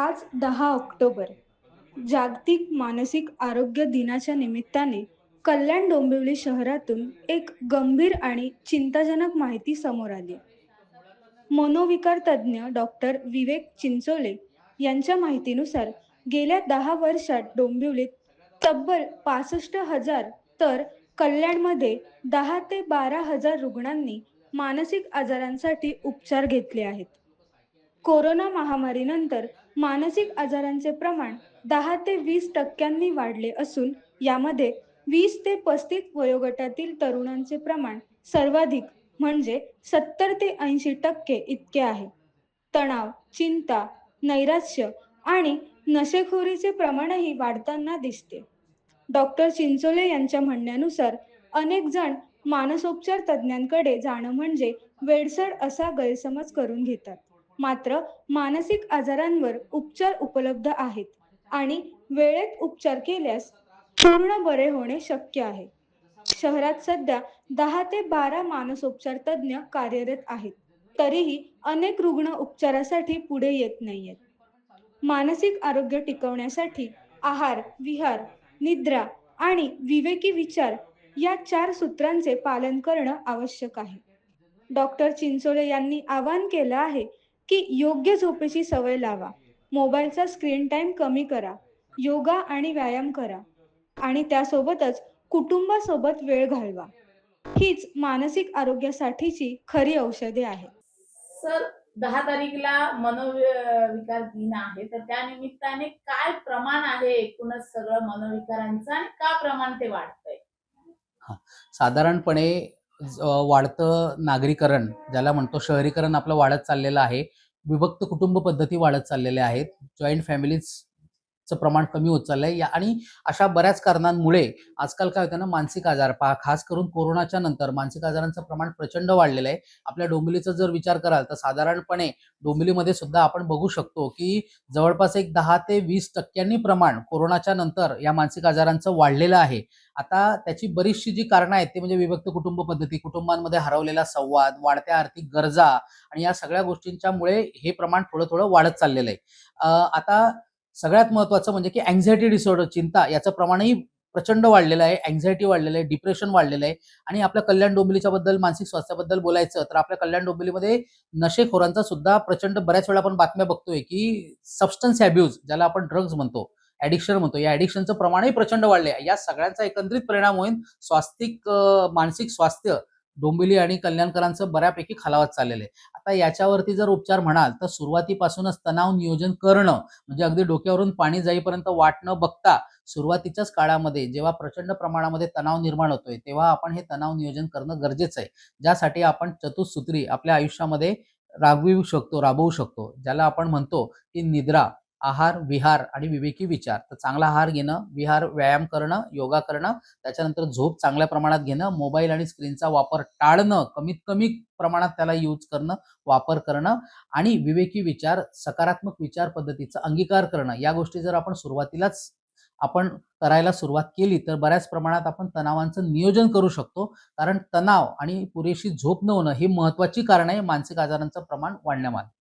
आज दहा ऑक्टोबर. जागतिक मानसिक आरोग्य दिनाच्या निमित्ताने कल्याण डोंबिवली शहरातून एक गंभीर आणि चिंताजनक माहिती समोर आली. मनोविकार तज्ज्ञ डॉक्टर विवेक चिंचोले यांच्या माहितीनुसार गेल्या दहा वर्षात डोंबिवलीत तब्बल पासष्ट हजार तर कल्याणमध्ये दहा ते बारा हजार रुग्णांनी मानसिक आजारांसाठी उपचार घेतले आहेत. कोरोना महामारीनंतर मानसिक आजारांचे प्रमाण दहा ते वीस टक्क्यांनी वाढले असून यामध्ये वीस ते पस्तीस वयोगटातील तरुणांचे प्रमाण सर्वाधिक म्हणजे सत्तर ते ऐंशी टक्के इतके आहे. तणाव चिंता नैराश्य आणि नशेखोरीचे प्रमाणही वाढताना दिसते. डॉक्टर चिंचोले यांच्या म्हणण्यानुसार अनेक जण मानसोपचार तज्ज्ञांकडे जाणं म्हणजे वेडसड असा गैरसमज करून घेतात. मात्र मानसिक आजारांवर उपचार उपलब्ध आहेत आणि वेळेत उपचार केल्यास पूर्ण बरे होणे शक्य आहे. शहरात सध्या दहा ते बारा मानसोपचार तज्ज्ञ कार्यरत आहेत. तरीही अनेक रुग्ण उपचारासाठी पुढे येत नाहीयेत. मानसिक आरोग्य टिकवण्यासाठी आहार विहार निद्रा आणि विवेकी विचार या चार सूत्रांचे पालन करणं आवश्यक आहे. डॉक्टर चिंचोले यांनी आवाहन केलं आहे की योग्य झोपेची सवय लावा. मोबाईलचा स्क्रीन टाइम कमी करा. योगा आणि व्यायाम करा. आणि त्यासोबतच कुटुंबासोबत वेळ घालवा. हीच मानसिक आरोग्यासाठीची खरी औषधे आहेत. सर दहा तारीखला मनोविकार दिन आहे. तर त्या निमित्ताने काय प्रमाण आहे एकूणच सगळं मनोविकारांचं आणि का प्रमाण ते वाढतंय? साधारणपणे वाढतं नागरीकरण ज्याला म्हणतो शहरीकरण आपलं वाढत चाललेलं आहे. विभक्त कुटुंब पद्धती वाढत चाललेल्या आहेत. जॉईंट फॅमिलीज चं प्रमाण कमी होत चाललं आहे आणि अशा बऱ्याच कारणांमुळे आजकाल काय होतं ना मानसिक आजार पहा खास करून कोरोनाच्या नंतर मानसिक आजारांचं प्रमाण प्रचंड वाढलेलं आहे. आपल्या डोंबिवलीचा जर विचार कराल तर साधारणपणे डोंबिवलीमध्ये सुद्धा आपण बघू शकतो की जवळपास एक दहा ते वीस टक्क्यांनी प्रमाण कोरोनाच्या नंतर या मानसिक आजारांचं वाढलेलं आहे. आता त्याची बरीचशी जी कारणं आहेत ते म्हणजे विभक्त कुटुंब पद्धती कुटुंबांमध्ये हरवलेला संवाद वाढत्या आर्थिक गरजा आणि या सगळ्या गोष्टींच्यामुळे हे प्रमाण थोडं थोडं वाढत चाललेलं आहे. आता सगळ्यात महत्वाचं म्हणजे की अँझायटी डिसऑर्डर चिंता याचं प्रमाणही प्रचंड वाढलेलं आहे. अँझायटी वाढलेलं आहे डिप्रेशन वाढलेलं आहे. आणि आपल्या कल्याण डोंबिवलीच्या बद्दल मानसिक स्वास्थ्याबद्दल बोलायचं तर आपल्या कल्याण डोंबिवलीमध्ये नशेखोरांचा सुद्धा प्रचंड बऱ्याच वेळा आपण बातम्या बघतोय की सबस्टन्स अब्यूज ज्याला आपण ड्रग्ज म्हणतो ऍडिक्शन म्हणतो या ऍडिक्शनचं प्रमाणही प्रचंड वाढले आहे या सगळ्यांचा एकत्रित परिणाम होईल स्वास्तिक मानसिक स्वास्थ्य डोंबिवली आणि कल्याणकरांचं बऱ्यापैकी खालावत चाललेलं आहे. आता याच्यावरती जर उपचार म्हणाल तर सुरुवातीपासूनच तणाव नियोजन करणं म्हणजे अगदी डोक्यावरून पाणी जाईपर्यंत वाट न बघता सुरुवातीच्याच काळामध्ये जेव्हा प्रचंड प्रमाणामध्ये तणाव निर्माण होतोय तेव्हा आपण हे तणाव नियोजन करणं गरजेचं आहे. ज्यासाठी आपण चतुसूत्री आपल्या आयुष्यामध्ये राबवू शकतो राबवू शकतो. ज्याला आपण म्हणतो की निद्रा. आहार विहार आणि विवेकी विचार. तर चांगला आहार घेणं विहार व्यायाम करणं योगा करणं त्याच्यानंतर झोप चांगल्या प्रमाणात घेणं मोबाईल आणि स्क्रीनचा वापर टाळणं कमीत कमी प्रमाणात त्याला यूज करणं वापर करणं आणि विवेकी विचार सकारात्मक विचार पद्धतीचा अंगीकार करणं. या गोष्टी जर आपण सुरुवातीलाच आपण करायला सुरुवात केली तर बऱ्याच प्रमाणात आपण तणावांचं नियोजन करू शकतो. कारण तणाव आणि पुरेशी झोप न होणं ही महत्वाची कारण आहे. मानसिक आजारांचं प्रमाण वाढण्यामागे.